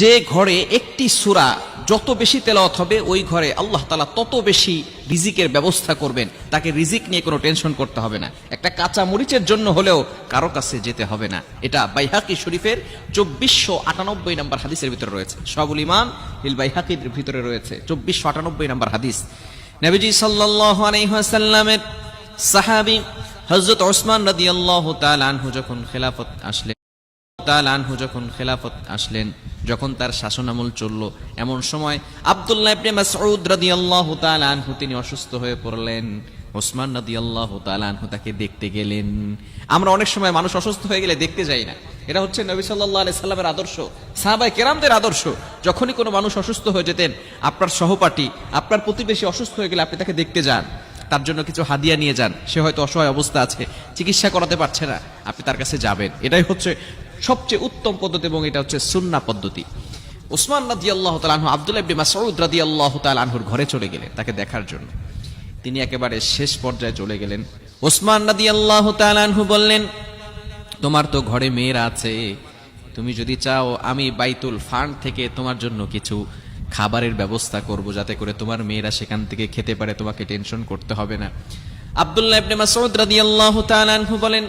যে ঘরে একটি সুরা যত বেশি তেলাওয়াত হবে, ওই ঘরে আল্লাহ তালা তত বেশি রিজিকের ব্যবস্থা করবেন। তাকে রিজিক নিয়ে কোনো টেনশন করতে হবে না। একটা কাঁচা মরিচের জন্য হলেও কারও কাছে যেতে হবে না। এটা বাইহাকি শরীফের চব্বিশশো আটানব্বই নম্বর হাদিসের ভিতরে রয়েছে। সবুল ইমান হিল বাইহাকির ভিতরে রয়েছে। চব্বিশশো আটানব্বই নম্বর হাদিস। নবীজি সাল্লাহ আলাইহাসাল্লামের সাহাবি হজরত ওসমান রাদি আল্লাহ আনহু যখন খেলাফত আসলেন তাল আনহু যখন খেলাফত আসলেন, যখন তার শাসনামল চলল, এমন সময় আব্দুল্লাহ ইবনে মাসউদ রাদিয়াল্লাহু তাআলা আনহু তিনি অসুস্থ হয়ে পড়লেন। ওসমান রাদিয়াল্লাহু তাআলা আনহু তাকে দেখতে গেলেন। আমরা অনেক সময় মানুষ অসুস্থ হয়ে গেলে দেখতে যাই না। এটা হচ্ছে নবী সাল্লাল্লাহু আলাইহি সাল্লামের আদর্শ, সাহাবায়ে কেরামদের আদর্শ। যখনই কোনো মানুষ অসুস্থ হয়ে যেতেন, আপনার সহপাঠী, আপনার প্রতিবেশী অসুস্থ হয়ে গেলে আপনি তাকে দেখতে যান। তার জন্য কিছু হাদিয়া নিয়ে যান। সে হয়তো অসহায় অবস্থা আছে, চিকিৎসা করাতে পারছে না। আপনি তার কাছে যাবেন। এটাই হচ্ছে সবচেয়ে উত্তম পদ্ধতি এবং এটা হচ্ছে সুন্না পদ্ধতি। উসমান রাদি আল্লাহ তালাহ আবদুল্লাহ ইবনে মাসউদ রাদি আল্লাহ তালাহুর ঘরে চলে গেলেন তাকে দেখার জন্য। তিনি একেবারে শেষ পর্যায়ে চলে গেলেন। ওসমান রাদি আল্লাহ তালাহু বললেন, তোমার তো ঘরে মেয়েরা আছে। তুমি যদি চাও আমি বাইতুল ফান্ড থেকে তোমার জন্য কিছু খাবারের ব্যবস্থা করব যাতে করে তোমার মেয়েরা সেখান থেকে খেতে পারে। তোমাকে টেনশন করতে হবে না। আব্দুল্লাহ ইবনে মাসউদ রাদিয়াল্লাহু তাআলা আনহু বলেন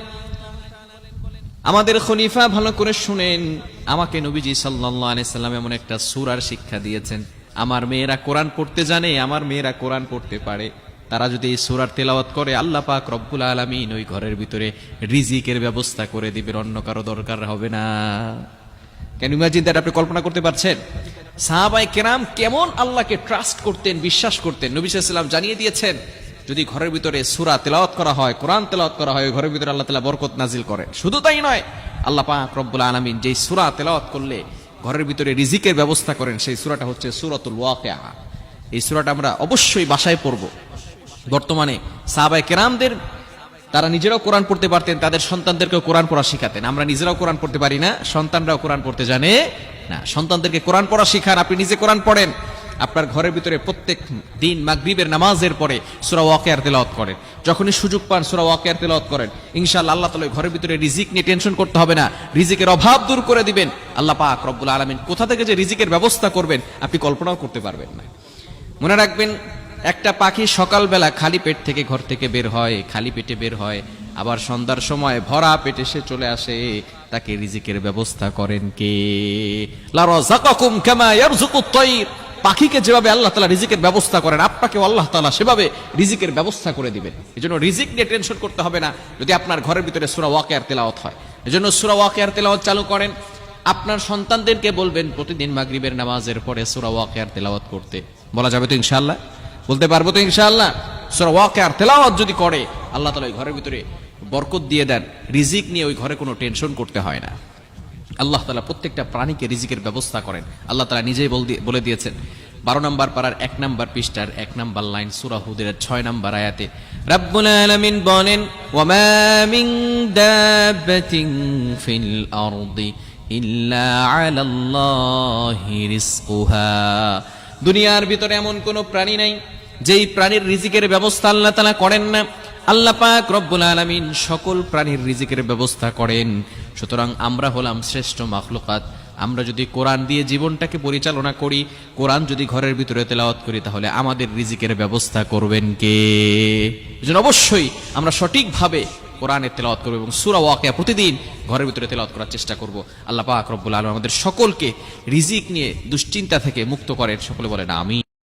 আমাদের খলিফা ভালো করে শুনেন। আমাকে নবীজি সাল্লাম এমন একটা সুরার শিক্ষা দিয়েছেন। আমার মেয়েরা কোরআন পড়তে জানে, আমার মেয়েরা কোরআন পড়তে পারে। তারা যদি এই সুরার তেলাওয়াত করে, আল্লাহ পাক রব্বুল আলামিন ওই ঘরের ভিতরে রিজিকের ব্যবস্থা করে দিবেন, অন্য কারও দরকার হবে না। কেন ইমাজিন দ্যাট আপনি কল্পনা করতে পারছেন? সাহাবাই কেরাম কেমন আল্লাহকে ট্রাস্ট করতেন, বিশ্বাস করতেন। নবী সাল্লাম জানিয়ে দিয়েছেন যদি ঘরের ভিতরে সুরা তেলাওয়াত করা হয়, কোরআন তেলাওয়াত করা হয় ঘরের ভিতরে আল্লাহ তালা বরকত নাজিল করে। শুধু তাই নয়, আল্লাহ পাক রব্বুল আলমিন যেই সুরা তেলাওয়াত করলে ঘরের ভিতরে রিজিকের ব্যবস্থা করেন, সেই সুরাটা হচ্ছে সুরাতুল ওয়াকিয়া এই সুরাটা আমরা অবশ্যই বাসায় পড়ব। বর্তমানে সাহাবাই কেরামদের, তারা নিজেরাও কোরআন পড়তে পারতেন, তাদের সন্তানদেরকেও কোরআন পড়া শিখাতেন। আমরা নিজেরাও কোরআন পড়তে পারি না, সন্তানরাও কোরআন পড়তে জানে না। সন্তানদেরকে কোরআন পড়া শিখান, আপনি নিজে কোরআন পড়েন। আপনার ঘরের ভিতরে প্রত্যেক দিন মাগরিবের নামাজের পরে সুরা ওয়াকিয়ার তেলাওয়াত করেন। যখনই সুযোগ পান সুরা ওয়াকেয়ার তেলাওয়াত করেন। ইনশাআল্লাহ আল্লাহ ওই ঘরের ভিতরে রিজিক নিয়ে টেনশন করতে হবে না। রিজিকের অভাব দূর করে দিবেন। আল্লাহ পাক রব্বুল আলামিন কোথা থেকে যে রিজিকের ব্যবস্থা করবেন আপনি কল্পনাও করতে পারবেন না। মনে রাখবেন, একটা পাখি সকালবেলা খালি পেট থেকে ঘর থেকে বের হয়, খালি পেটে বের হয়। আবার সন্ধ্যার সময় ভরা পেটে সে চলে আসে, তাকে রিজিকের ব্যবস্থা করেন কে? লারাযাকাকুম কামা ইয়ারযুকুত তায়র পাখিকে যেভাবে আল্লাহ তালা রিজিকের ব্যবস্থা করেন, আপনাকেও আল্লাহ তালা সেভাবে রিজিকের ব্যবস্থা করে দিবেন। এজন্য রিজিক নিয়ে টেনশন করতে হবে না, যদি আপনার ঘরের ভিতরে সূরা ওয়াকিয়ার তেলাওয়াত হয়। এজন্য সূরা ওয়াকিয়ার তেলাওয়াত চালু করেন। আপনার সন্তানদেরকে বলবেন, প্রতিদিন মাগরিবের নামাজের পরে সূরা ওয়াকিয়ার তেলাওয়াত করতে। বলা যাবে তো ইনশাআল্লাহ? বলতে পারব তো ইনশাআল্লাহ? সূরা ওয়াকিয়ার তেলাওয়াত যদি করে, আল্লাহ তালা ওই ঘরের ভিতরে বরকত দিয়ে দেন। রিজিক নিয়ে ওই ঘরে কোনো টেনশন করতে হয় না। আল্লাহ তালা প্রত্যেকটা প্রাণীকে রিজিকের ব্যবস্থা করেন। আল্লাহ তালা নিজেই বল দিয়ে- বলে দিয়েছেন, বারো নম্বর পাড়ার এক নম্বর পৃষ্ঠার এক নম্বর লাইন সুরা হুদের ছয় নম্বর আয়াতে, রাব্বুল আলামিন বলেন, ওয়ামা মিন ফিল আরদি ইল্লা আলাল্লাহি রিজকুহা। দুনিয়ার ভিতরে এমন কোনো প্রাণী নাই, যেই প্রাণীর রিজিকের ব্যবস্থা আল্লাহ তালা করেন না। আল্লাহ পাক রব্বুল আলামিন সকল প্রাণীর রিজিকের ব্যবস্থা করেন। সুতরাং আমরা হলাম শ্রেষ্ঠ মাখলুকাত। আমরা যদি কোরআন দিয়ে জীবনটাকে পরিচালনা করি, কোরআন যদি ঘরের ভিতরে তেলাওয়াত করি, তাহলে আমাদের রিজিকের ব্যবস্থা করবেন কে? অবশ্যই আমরা সঠিকভাবে কোরআনের তেলাওয়াত করব এবং সুরা ওয়াকিয়া প্রতিদিন ঘরের ভিতরে তেলাওয়াত করার চেষ্টা করব। আল্লাহ পাক রব্বুল আলম আমাদের সকলকে রিজিক নিয়ে দুশ্চিন্তা থেকে মুক্ত করেন। সকলে বলেন আমি